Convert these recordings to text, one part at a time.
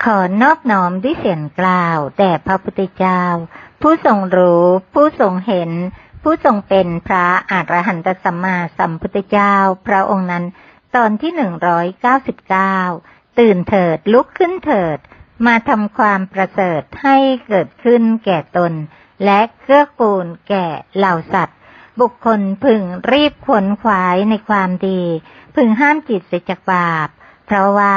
ขอนอบน้อมด้วยเสียงกล่าวแด่พระพุทธเจ้า ผู้ทรงรู้ ผู้ทรงเห็น ผู้ทรงเป็นพระอรหันตสัมมาสัมพุทธเจ้า พระองค์นั้น ตอนที่หนึ่งร้อยเก้าสิบเก้าตื่นเถิดลุกขึ้นเถิด มาทำความประเสริฐให้เกิดขึ้นแก่ตน และเกื้อกูลแก่เหล่าสัตว์ บุคคลพึงรีบขวนขวายในความดี พึงห้ามจิตเสียจากบาป เพราะว่า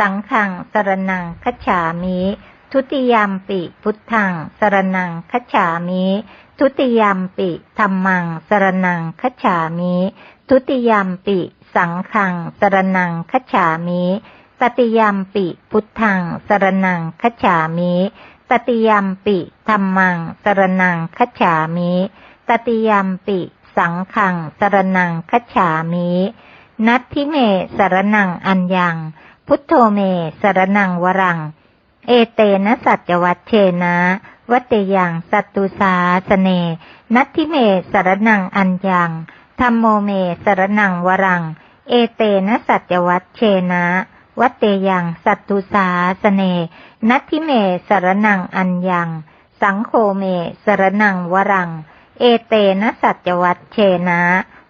สังฆังสรนังคัจฉามิ ทุติยามปิพุทธังสรนังคัจฉามิ ทุติยามปิธรรมังสรนังคัจฉามิ ทุติยามปิสังฆังสรนังคัจฉามิตติยามปิพุทธังสรนังคัจฉามิตติยามปิธรรมังสรนังคัจฉามิตติยามปิสังขังสรนังคัจฉามิ นัตทิเมสรนังอัญญัง พุทโธเม สรนังวรัง เอเตนะสัจวัตเชนะวัตเตยังสัตตุสาสเน นัตทิเม สรนังอัญญังธรรมโมเม สรนังวรัง เอเตนะสัจวัตเชนะวัตเตยังสัตตุสาสเน นัตทิเม สรนังอัญญัง สังโฆเม สรนังวรัง เอเตนะสัจวัตเชนะ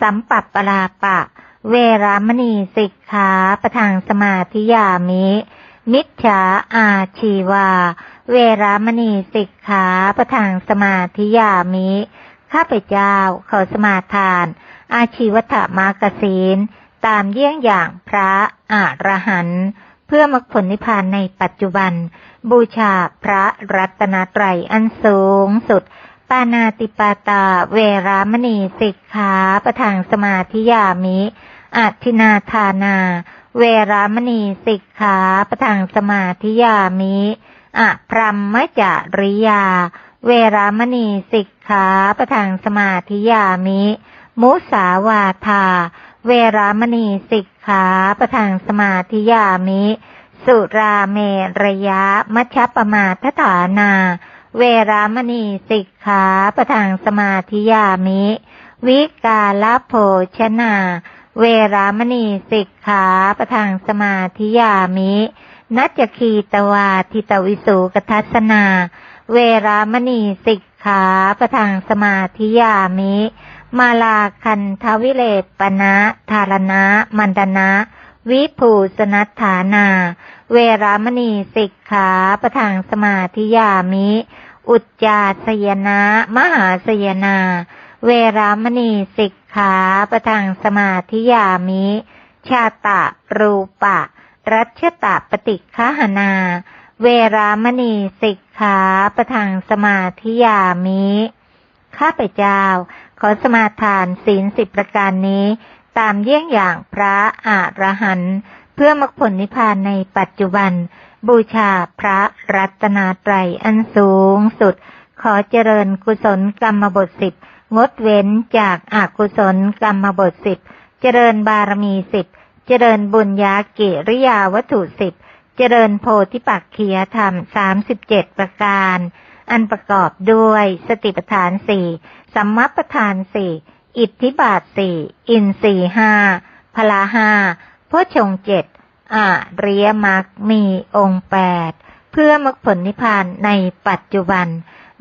สัมปัปปลาปะ เวรามณีสิกขาประทังสมาธิยามิ มิจฉาอาชีวา เวรามณีสิกขาประทังสมาธิยามิ ข้าพเจ้าขอสมาทาน อาชีวถมากศีลตามเยี่ยงอย่างพระอรหันต์เพื่อมรรคผลนิพพานในปัจจุบัน บูชาพระรัตนตรัยอันสูงสุด ปานาติปาตา เวรามณีสิกขาประทางสมาธิยามิอัทินาทานา เวรามณีสิกขาประทางสมาธิยามิอะพรหมจริยา เวรามณีสิกขาประทางสมาธิยามิ มุสาวาทา เวรามณีสิกขาประทางสมาธิยามิ สุราเมรยะมัชฌปมาทฐานา เวรามณีสิกขาประทางสมาธิยามิ วิกาลโภชนา เวรามณีสิกขาประทางสมาธิยามินัจคีตวาทิตวิสุกทัสนา เวรามณีสิกขาประทางสมาธิยามิ มาลาคันทวิเลปนะธารณะ มันดนะ วิภูสนัฐานา เวรามณีสิกขาประทางสมาธิยามิ อุจจาสยนะ มหาสยนา เวรามณีสิกขาประทางสมาธิยามิ ชาตะรูปะ รัชตะปฏิคหนา เวรามณีสิกขาประทางสมาธิยามิข้าพเจ้า ขอสมาทานศีลสิบประการนี้ ตามเยี่ยงอย่างพระอรหันต์ เพื่อมรรคผลนิพพานในปัจจุบัน บูชาพระรัตนตรัยอันสูงสุด ขอเจริญกุศลกรรมบทสิบงดเว้นจากอากุศลกรรมบทสิบเจริญบารมีสิบเจริญบุญญากิริยาวัตถุสิบเจริญโพธิปักขียธรรมสามสิบเจ็ดประการ อันประกอบด้วยสติปัฏฐานสี่สัมมัปปทานสี่อิทธิบาทสี่อินทรีห้าพละห้า โพชงเจ็ดอาริยมรรคมีองค์แปดเพื่อมรรคผลนิพพานในปัจจุบัน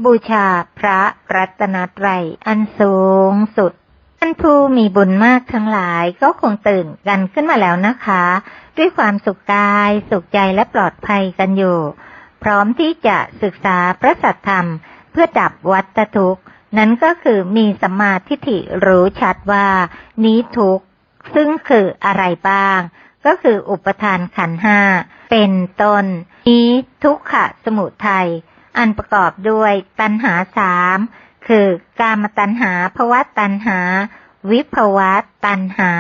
บูชาพระรัตนตรัยอันสูงสุด ท่านผู้มีบุญมากทั้งหลายก็คงตื่นกันขึ้นมาแล้วนะคะ ด้วยความสุขกายสุขใจและปลอดภัยกันอยู่ พร้อมที่จะศึกษาพระสัทธรรม เพื่อดับวัฏทุกข์ นั้นก็คือมีสัมมาทิฏฐิรู้ชัดว่า นี้ทุกข์ ซึ่งคืออะไรบ้าง ก็คืออุปทานขันห้าเป็นต้น นี้ทุกขะสมุทัยอันประกอบด้วยตัณหาสามคือกามตัณหาภวะตัณหา วิภวะตัณหา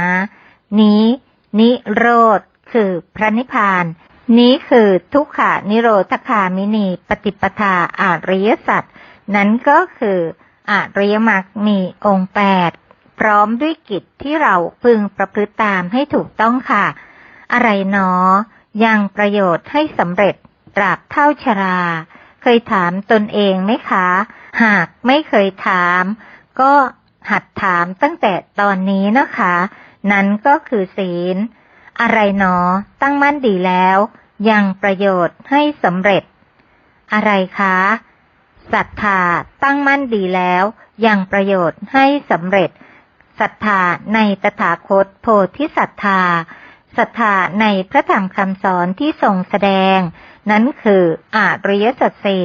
นี้ นิโรธคือพระนิพพาน นี้คือทุกขานิโรธคามินีปฏิปทาอาริยสัจนั้นก็คืออาริยมรรคมีองค์แปด พร้อมด้วยกิจที่เราพึงประพฤติตามให้ถูกต้องค่ะ อะไรหนอ ยังประโยชน์ให้สำเร็จตราบเท่าชรา เคยถามตนเองไหมคะ หากไม่เคยถาม ก็หัดถามตั้งแต่ตอนนี้นะคะ นั้นก็คือศีล อะไรหนอ ตั้งมั่นดีแล้ว ยังประโยชน์ให้สำเร็จ อะไรคะศรัทธาตั้งมั่นดีแล้ว ยังประโยชน์ให้สำเร็จ ศรัทธาในตถาคตโพธิศรัทธาศรัทธาในพระธรรมคำสอนที่ทรงแสดง นั้นคืออาริยสัจสี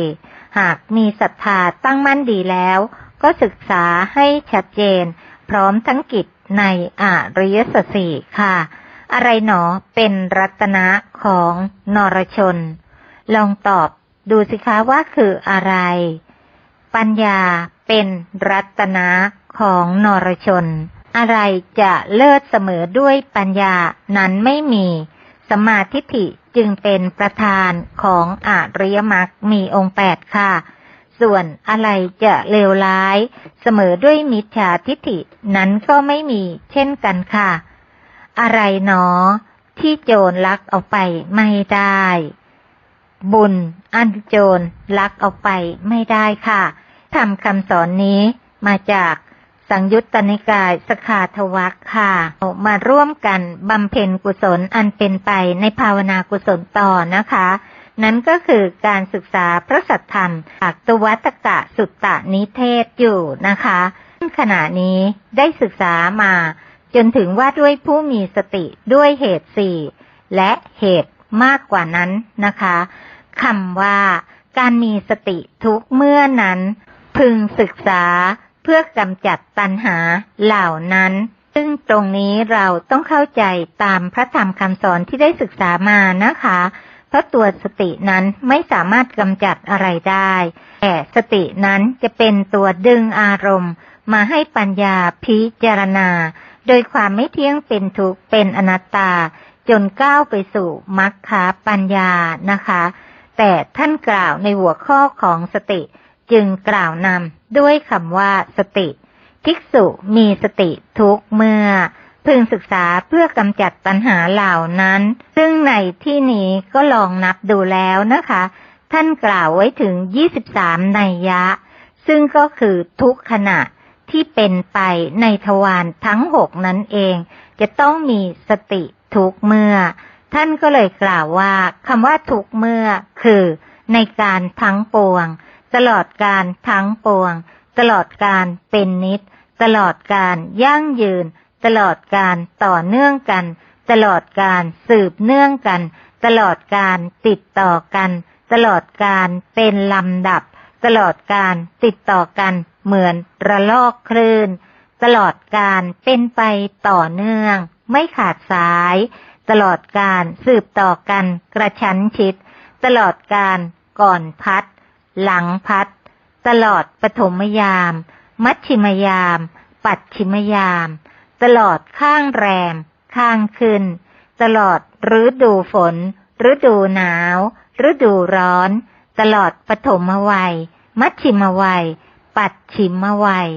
หากมีศรัทธาตั้งมั่นดีแล้ว ก็ศึกษาให้ชัดเจน พร้อมทั้งกิจในอาริยสัจสี่ค่ะ อะไรหนอเป็นรัตนะของนรชน ลองตอบดูสิคะว่าคืออะไร ปัญญาเป็นรัตนะของนรชน อะไรจะเลิศเสมอด้วยปัญญานั้นไม่มี สมาธิฐิจึงเป็นประธานของอาริยมรรคมีองค์แปดค่ะ ส่วนอะไรจะเลวร้าย เสมอด้วยมิจฉาทิฐินั้นก็ไม่มีเช่นกันค่ะ อะไรหนอ ที่โจรลักเอาไปไม่ได้ บุญอันโจรลักเอาไปไม่ได้ค่ะ ทำคำสอนนี้มาจากสังยุตตนิกายสขาทวักค่ะมาร่วมกันบำเพ็ญกุศลอันเป็นไปในภาวนากุศลต่อนะคะ นั้นก็คือการศึกษาพระสัทธรรมจากตวัตกะสุตตนิเทศอยู่นะคะขณะนี้ได้ศึกษามา จนถึงว่าด้วยผู้มีสติด้วยเหตุสี่และเหตุมากกว่านั้นนะคะคำว่าการมีสติทุกเมื่อนั้น พึงศึกษาเพื่อกำจัดตัณหาเหล่านั้น ซึ่งตรงนี้เราต้องเข้าใจตามพระธรรมคำสอนที่ได้ศึกษามานะคะ เพราะตัวสตินั้นไม่สามารถกำจัดอะไรได้ แต่สตินั้นจะเป็นตัวดึงอารมณ์ มาให้ปัญญาพิจารณา โดยความไม่เที่ยงเป็นทุกข์เป็นอนัตตา จนก้าวไปสู่มรรคปัญญานะคะ แต่ท่านกล่าวในหัวข้อของสติ จึงกล่าวนำด้วยคำว่าสติ ภิกษุมีสติทุกเมื่อ พึงศึกษาเพื่อกำจัดปัญหาเหล่านั้น ซึ่งในที่นี้ก็ลองนับดูแล้วนะคะ ท่านกล่าวไว้ถึง 23นัยยะ ซึ่งก็คือทุกขณะที่เป็นไปในทวารทั้งหกนั้นเอง จะต้องมีสติทุกเมื่อ ท่านก็เลยกล่าวว่าคำว่าทุกเมื่อคือในการทั้งปวง ตลอดการทั้งปวง ตลอดการเป็นนิดตลอดการยั่งยืน ตลอดการต่อเนื่องกัน ตลอดการสืบเนื่องกัน ตลอดการติดต่อกัน ตลอดการเป็นลำดับ ตลอดการติดต่อกันเหมือนระลอกคลื่น ตลอดการเป็นไปต่อเนื่อง ไม่ขาดสาย ตลอดการสืบต่อกันกระชั้นชิด ตลอดการก่อนพัด หลังพัด ตลอดปฐมยาม มัชชิมยาม ปัดชิมยาม ตลอดข้างแรม ข้างขึ้น ตลอดฤดูฝน ฤดูหนาว ฤดูร้อน ตลอดปฐมวัย มัชชิมวัย ปัดชิมวัย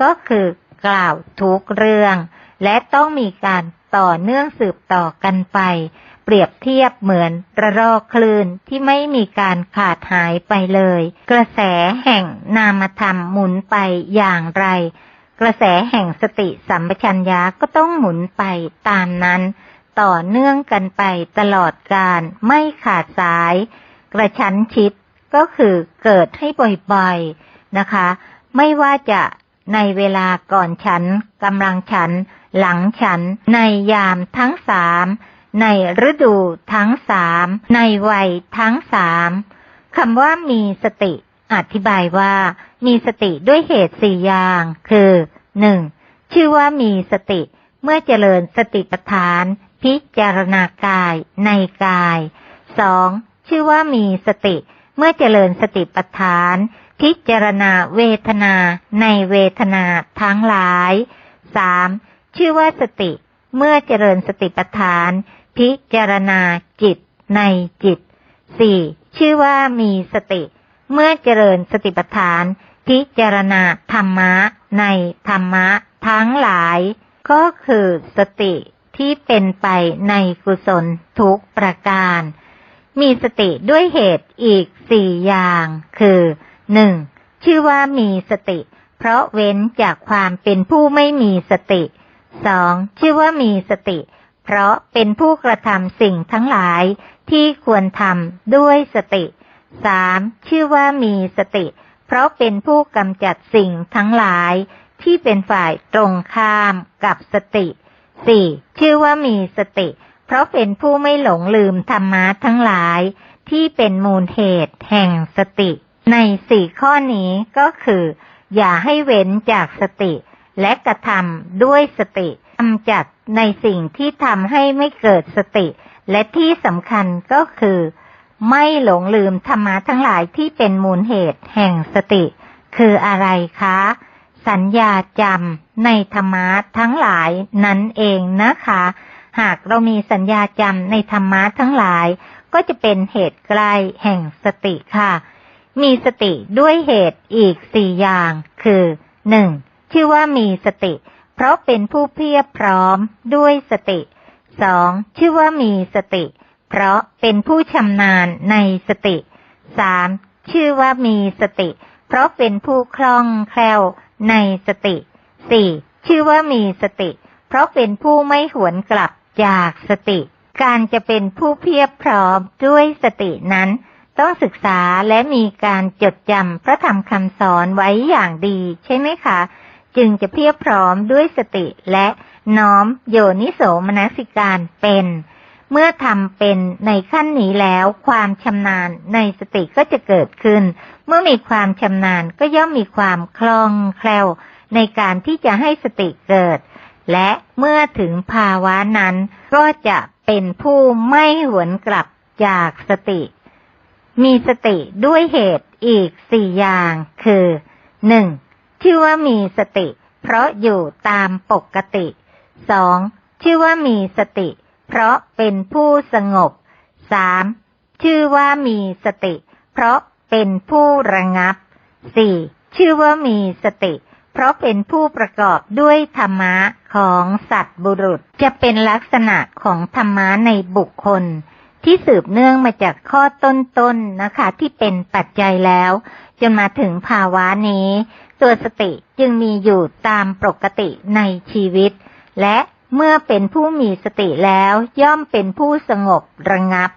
ก็คือกล่าวทุกเรื่อง และต้องมีการต่อเนื่องสืบต่อกันไป เปรียบเทียบเหมือนระลอกคลื่นที่ไม่มีการขาดหายไปเลย กระแสแห่งนามธรรมหมุนไปอย่างไร กระแสแห่งสติสัมปชัญญะก็ต้องหมุนไปตามนั้น ต่อเนื่องกันไปตลอดการไม่ขาดสาย กระชั้นชิดก็คือเกิดให้บ่อยๆนะคะ ไม่ว่าจะในเวลาก่อนฉันกำลังฉัน หลังฉัน ในยามทั้งสาม ในฤดูทั้งสามในวัยทั้งสามคำว่ามีสติ อธิบายว่า มีสติด้วยเหตุสี่อย่าง คือหนึ่งชื่อว่ามีสติ เมื่อเจริญสติปัฏฐาน พิจารณากายในกายสองชื่อว่ามีสติ เมื่อเจริญสติปัฏฐาน พิจารณาเวทนาในเวทนาทั้งหลายสามชื่อว่าสติ เมื่อเจริญสติปัฏฐาน พิจารณาจิตในจิตสี่ชื่อว่ามีสติ เมื่อเจริญสติปัฏฐาน พิจารณาธรรมะในธรรมะทั้งหลาย ก็คือสติที่เป็นไปในกุศลทุกประการ มีสติด้วยเหตุอีกสี่อย่าง คือหนึ่งชื่อว่ามีสติ เพราะเว้นจากความเป็นผู้ไม่มีสติสองชื่อว่ามีสติเพราะเป็นผู้กระทำสิ่งทั้งหลายที่ควรทำด้วยสติสามชื่อว่ามีสติ เพราะเป็นผู้กำจัดสิ่งทั้งหลายที่เป็นฝ่ายตรงข้ามกับสติสี่ชื่อว่ามีสติ เพราะเป็นผู้ไม่หลงลืมธรรมะทั้งหลายที่เป็นมูลเหตุแห่งสติ ในสี่ข้อนี้ก็คือ อย่าให้เว้นจากสติ และกระทำด้วยสติกำจัด ในสิ่งที่ทำให้ไม่เกิดสติ และที่สำคัญก็คือ ไม่หลงลืมธรรมะทั้งหลายที่เป็นมูลเหตุแห่งสติ คืออะไรคะ สัญญาจำในธรรมะทั้งหลายนั่นเองนะคะ หากเรามีสัญญาจำในธรรมะทั้งหลาย ก็จะเป็นเหตุใกล้แห่งสติค่ะ มีสติด้วยเหตุอีกสี่อย่าง คือหนึ่งชื่อว่ามีสติ เพราะเป็นผู้เพียบพร้อมด้วยสติสองชื่อว่ามีสติ เพราะเป็นผู้ชำนาญในสติสามชื่อว่ามีสติ เพราะเป็นผู้คล่องแคล่วในสติสี่ชื่อว่ามีสติ เพราะเป็นผู้ไม่หวนกลับจากสติ การจะเป็นผู้เพียบพร้อมด้วยสตินั้น ต้องศึกษาและมีการจดจำพระธรรมคำสอนไว้อย่างดีใช่ไหมคะ จึงจะเพียบพร้อมด้วยสติและน้อมโยนิโสมนสิการเป็น เมื่อทำเป็นในขั้นนี้แล้ว ความชำนาญในสติก็จะเกิดขึ้น เมื่อมีความชำนาญก็ย่อมมีความคล่องแคล่วในการที่จะให้สติเกิด และเมื่อถึงภาวะนั้น ก็จะเป็นผู้ไม่หวนกลับจากสติ มีสติด้วยเหตุอีกสี่อย่างคือหนึ่ง ชื่อว่ามีสติ เพราะอยู่ตามปกติสองชื่อว่ามีสติ เพราะเป็นผู้สงบสามชื่อว่ามีสติ เพราะเป็นผู้ระงับสี่ชื่อว่ามีสติ เพราะเป็นผู้ประกอบด้วยธรรมะของสัตว์บุรุษ จะเป็นลักษณะของธรรมะในบุคคล ที่สืบเนื่องมาจากข้อต้นๆนนะคะ ที่เป็นปัจจัยแล้ว จนมาถึงภาวะนี้ ตัวสติจึงมีอยู่ตามปกติในชีวิต และเมื่อเป็นผู้มีสติแล้วย่อมเป็นผู้สงบระงับ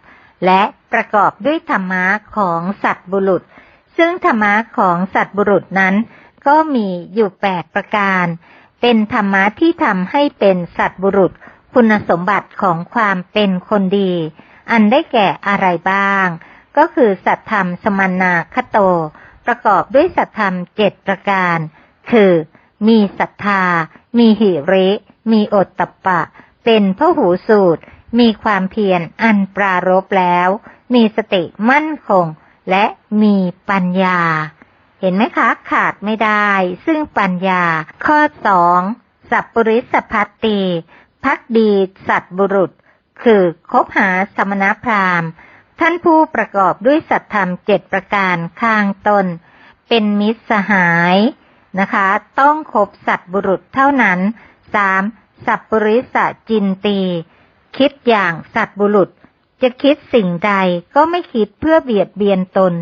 และประกอบด้วยธรรมะของสัตบุรุษ ซึ่งธรรมะของสัตบุรุษนั้น ก็มีอยู่แปดประการ เป็นธรรมะที่ทำให้เป็นสัตบุรุษ คุณสมบัติของความเป็นคนดี อันได้แก่อะไรบ้าง ก็คือสัตธรรมสมนาคโต ประกอบด้วยสัตธรรมเจ็ดประการ คือ มีศรัทธา มีหิริ มีอตตัปะ เป็นพหูสูตร มีความเพียรอันปรารบแล้ว มีสติมั่นคง และมีปัญญา เห็นไหมคะ ขาดไม่ได้ ซึ่งปัญญา ข้อสองสัพปริสพัตตีพักดีสัตบุรุษ คือคบหาสมณพราหมณ์ ท่านผู้ประกอบด้วยสัตธรรมเจ็ดประการข้างตน เป็นมิตรสหายนะคะ ต้องคบสัตบุรุษเท่านั้นสามสัพปริสจินตี คิดอย่างสัตบุรุษ จะคิดสิ่งใดก็ไม่คิดเพื่อเบียดเบียนตน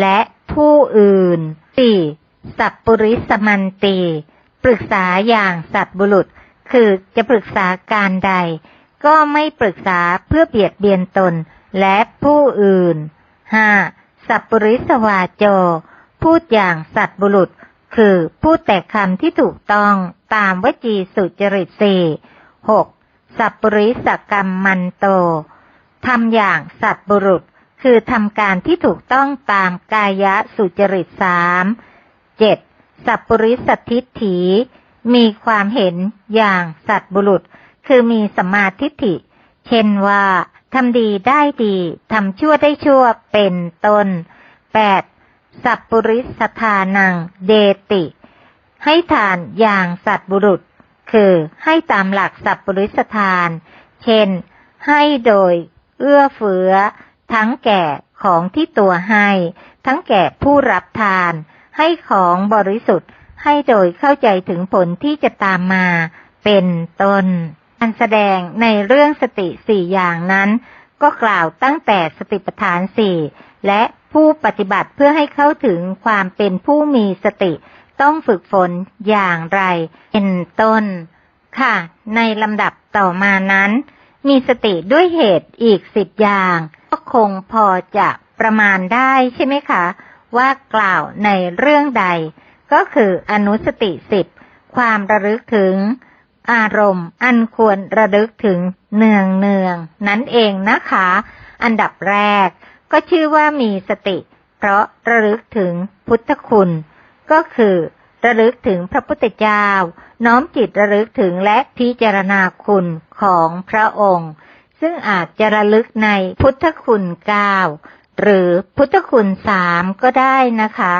และผู้อื่นสี่สัพปริสมันตี ปรึกษาอย่างสัตบุรุษ คือจะปรึกษาการใด ก็ไม่ปรึกษาเพื่อเบียดเบียนตน และผู้อื่นห้าสัพปริสวาโจ พูดอย่างสัตบุรุษ คือพูดแต่คำที่ถูกต้องตามวจีสุจริตสี่หกสัพปริสกรรมมันโตทำอย่างสัตบุรุษ คือทำการที่ถูกต้องตามกายะสุจริตสามเจ็ดสัพปริสทิฏฐิมีความเห็นอย่างสัตบุรุษ คือมีสมาทิฏฐิ เช่นว่า ทำดีได้ดี ทำชั่วได้ชั่วเป็นต้นแปดสัพปริสทานังเดติ ให้ทานอย่างสัตบุรุษ คือให้ตามหลักสัพปริสทาน เช่น ให้โดย เอื้อเฟื้อ ทั้งแก่ของที่ตัวให้ ทั้งแก่ผู้รับทาน ให้ของบริสุทธิ์ ให้โดยเข้าใจถึงผลที่จะตามมา เป็นต้น อันแสดงในเรื่องสติสี่อย่างนั้น ก็กล่าวตั้งแต่สติปัฏฐานสี่และผู้ปฏิบัติเพื่อให้เข้าถึงความเป็นผู้มีสติ ต้องฝึกฝนอย่างไร เป็นต้น ค่ะ ในลำดับต่อมานั้น มีสติด้วยเหตุอีกสิบอย่าง ก็คงพอจะประมาณได้ใช่ไหมคะ ว่ากล่าวในเรื่องใด ก็คืออนุสติสิบความระลึกถึง อารมณ์ อันควรระลึกถึงเนืองเนืองนั่นเองนะคะ อันดับแรก ก็ชื่อว่ามีสติ เพราะระลึกถึงพุทธคุณ ก็คือระลึกถึงพระพุทธเจ้า น้อมจิตระลึกถึงและพิจารณาคุณของพระองค์ ซึ่งอาจจะระลึกในพุทธคุณเก้าหรือพุทธคุณสามก็ได้นะคะ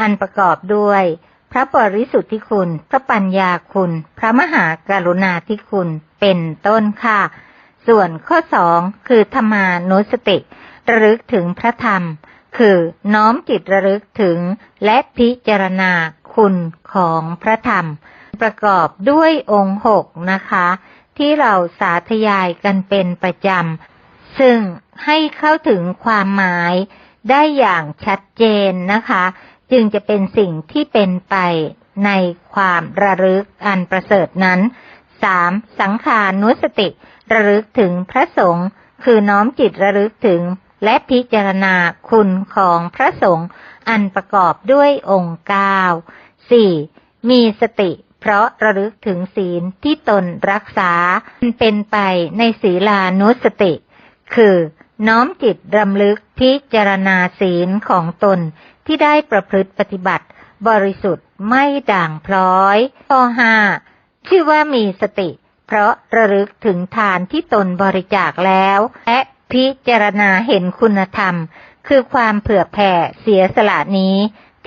อันประกอบด้วย พระบริสุทธิคุณ พระปัญญาคุณ พระมหากรุณาธิคุณ เป็นต้นค่ะ ส่วนข้อสองคือธรรมานุสติระลึกถึงพระธรรม คือน้อมจิตระลึกถึงและพิจารณาคุณของพระธรรม ประกอบด้วยองค์หกนะคะ ที่เราสาธยายกันเป็นประจำ ซึ่งให้เข้าถึงความหมายได้อย่างชัดเจนนะคะ จึงจะเป็นสิ่งที่เป็นไปในความระลึกอันประเสริฐนั้นสามสังขานุสติ ระลึกถึงพระสงฆ์คือน้อมจิตระลึกถึงและพิจารณาคุณของพระสงฆ์อันประกอบด้วยองค์เก้าสี่มีสติ เพราะระลึกถึงศีลที่ตนรักษาเป็นไปในศีลานุสติ คือ น้อมจิตรำลึกพิจารณาศีลของตนที่ได้ประพฤติปฏิบัติ บริสุทธิ์ไม่ด่างพร้อยข้อห้าชื่อว่ามีสติ เพราะระลึกถึงทานที่ตนบริจาคแล้ว และพิจารณาเห็นคุณธรรม คือความเผื่อแผ่เสียสละนี้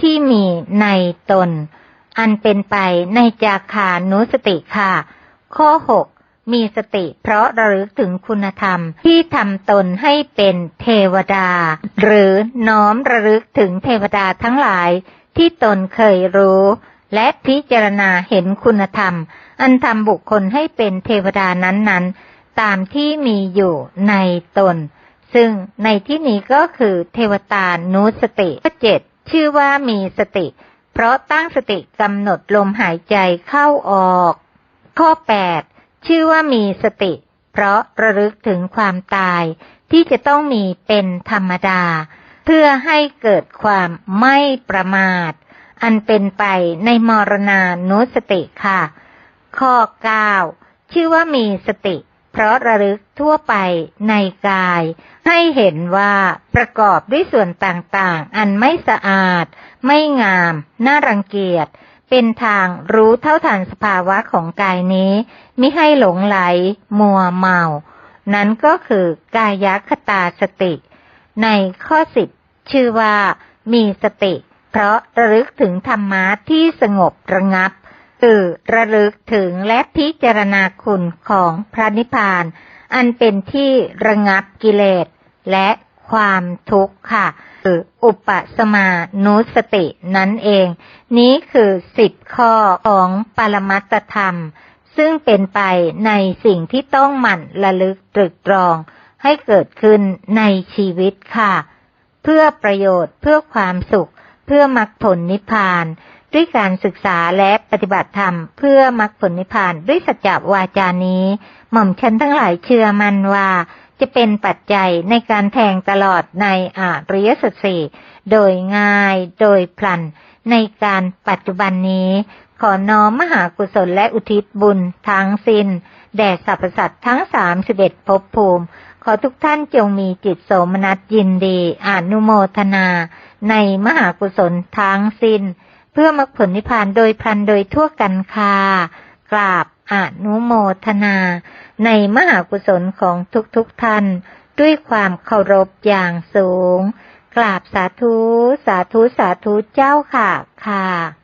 ที่มีในตน อันเป็นไปในจาคานุสติค่ะ ข้อหก มีสติเพราะระลึกถึงคุณธรรมที่ทำตนให้เป็นเทวดา หรือน้อมระลึกถึงเทวดาทั้งหลายที่ตนเคยรู้ และพิจารณาเห็นคุณธรรม อันทำบุคคลให้เป็นเทวดานั้นๆ ตามที่มีอยู่ในตน ซึ่งในที่นี้ก็คือเทวตานุสติเจ็ดชื่อว่ามีสติ เพราะตั้งสติกำหนดลมหายใจเข้าออก ข้อแปด ชื่อว่ามีสติ เพราะระลึกถึงความตาย ที่จะต้องมีเป็นธรรมดา เพื่อให้เกิดความไม่ประมาท อันเป็นไปในมรณานุสติค่ะ ข้อ 9 ชื่อว่ามีสติ เพราะระลึกทั่วไปในกาย ให้เห็นว่าประกอบด้วยส่วนต่างๆ อันไม่สะอาด ไม่งาม น่ารังเกียจ เป็นทางรู้เท่าทันสภาวะของกายนี้ มิให้หลงไหล มัวเมา นั้นก็คือกายคตาสติ ในข้อสิบชื่อว่ามีสติ เพราะระลึกถึงธรรมะที่สงบระงับ คือระลึกถึงและพิจารณาคุณของพระนิพพาน อันเป็นที่ระงับกิเลสและ ความทุกข์ค่ะคืออุปสมานุสตินั่นเอง นี้คือสิบข้อของปรมัตธรรม ซึ่งเป็นไปในสิ่งที่ต้องหมั่นระลึกตรึกตรองให้เกิดขึ้นในชีวิตค่ะ เพื่อประโยชน์เพื่อความสุข เพื่อมรรคผลนิพพาน ด้วยการศึกษาและปฏิบัติธรรม เพื่อมรรคผลนิพพานด้วยสัจจวาจานี้ หม่อมฉันทั้งหลายเชื่อมันว่า จะเป็นปัจจัยในการแทงตลอดในอาริยสัจสี่โดยง่ายโดยพลัน ในการปัจจุบันนี้ ขอน้อมมหากุศลและอุทิศบุญทั้งสิ้น แด่สรรพสัตว์ทั้งสามสิบเอ็ดภพภูมิ ขอทุกท่านจงมีจิตโสมนัสยินดีอนุโมทนา ในมหากุศลทั้งสิ้น เพื่อมรรคผลนิพพานโดยพลันโดยทั่วกันค่ะกราบอนุโมทนา ในมหากุศลของทุกๆทท่าน ด้วยความเคารพอย่างสูง กราบสาธุ สาธุ สาธุเจ้าค่ะค่ะ